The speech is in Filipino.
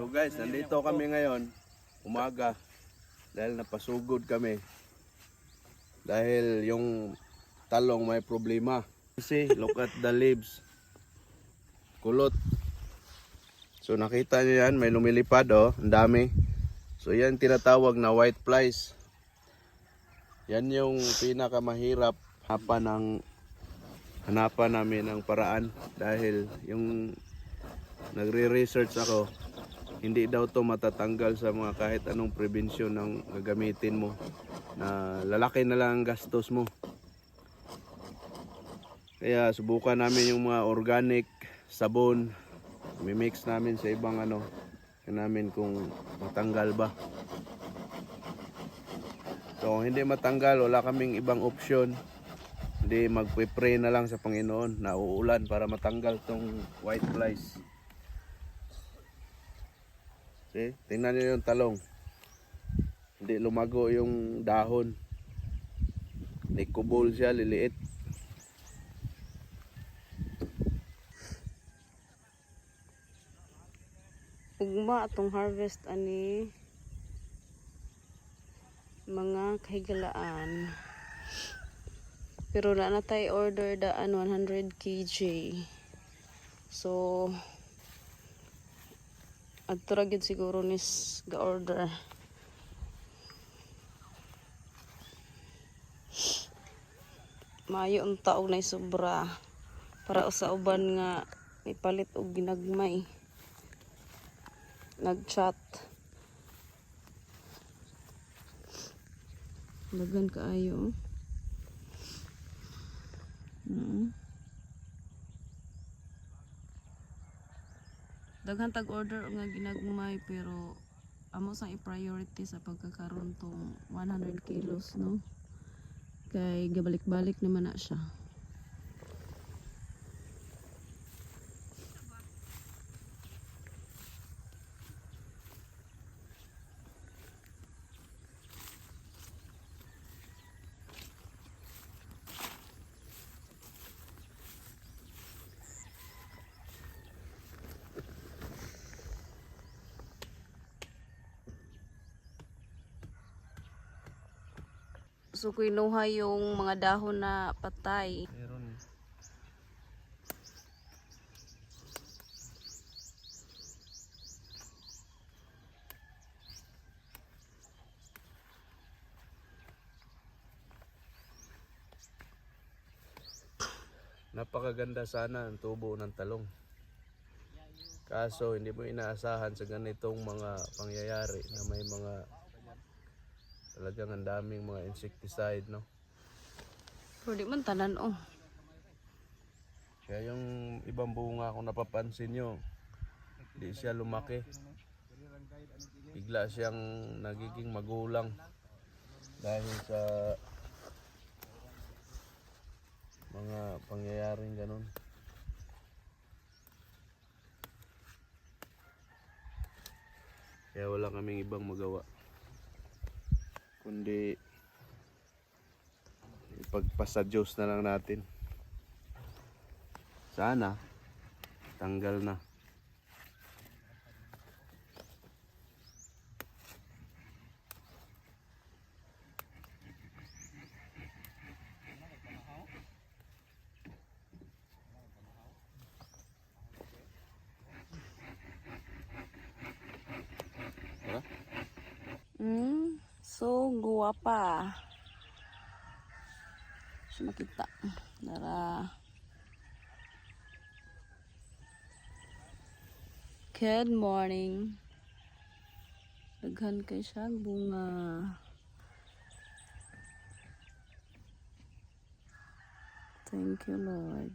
So guys, nandito kami ngayon, umaga, dahil napasugod kami. Dahil yung talong may problema. See, look at the leaves. Kulot. So nakita niyo yan, may lumilipad oh, ang dami. So yan tinatawag na white flies. Yan yung pinakamahirap hanapan ng hanapan namin ng paraan dahil yung nagre-research ako hindi daw to matatanggal sa mga kahit anong prevention ng gagamitin mo. Na lalaki na lang ang gastos mo. Kaya subukan namin yung mga organic sabon. Mimix namin sa ibang ano. Namin kung matanggal ba. So kung hindi matanggal wala kaming ibang option. Hindi magpe-pray na lang sa Panginoon na uulan para matanggal tong white flies See? Tingnan niyo yung talong. Hindi lumago yung dahon. May kubol siya, liliit. ugma atong harvest ani mga kahigalaan pero na na tayo order daan 100 kg so adto ra gyud siguro nis ga order maayo ang taog na sobra para sa uban nga ipalit og ginagmay nag-chat. Dagan kaayo. Mm. Daghan tag order nga ginagmay pero amo sang i-priority sa pagkakaroon tong 100 kilos no. Kay gabalik-balik naman na siya. So kinuha yung mga dahon na patay. Meron. Napakaganda sana ang tubo ng talong. Kaso hindi mo inaasahan sa ganitong mga pangyayari na may mga talagang ang daming mga insecticide, no? Di man tanan oh. Kaya yung ibang bunga kung napapansin nyo, di siya lumaki. Bigla siyang nagiging magulang dahil sa mga pangyayaring ganun. Kaya wala kaming ibang magawa. Kundi ipagpasa Diyos na lang natin. Sana tanggal na. Tara. So guwapa. Siya makita. Dara. Good morning. Daghan kay siya bunga. Thank you, Lord.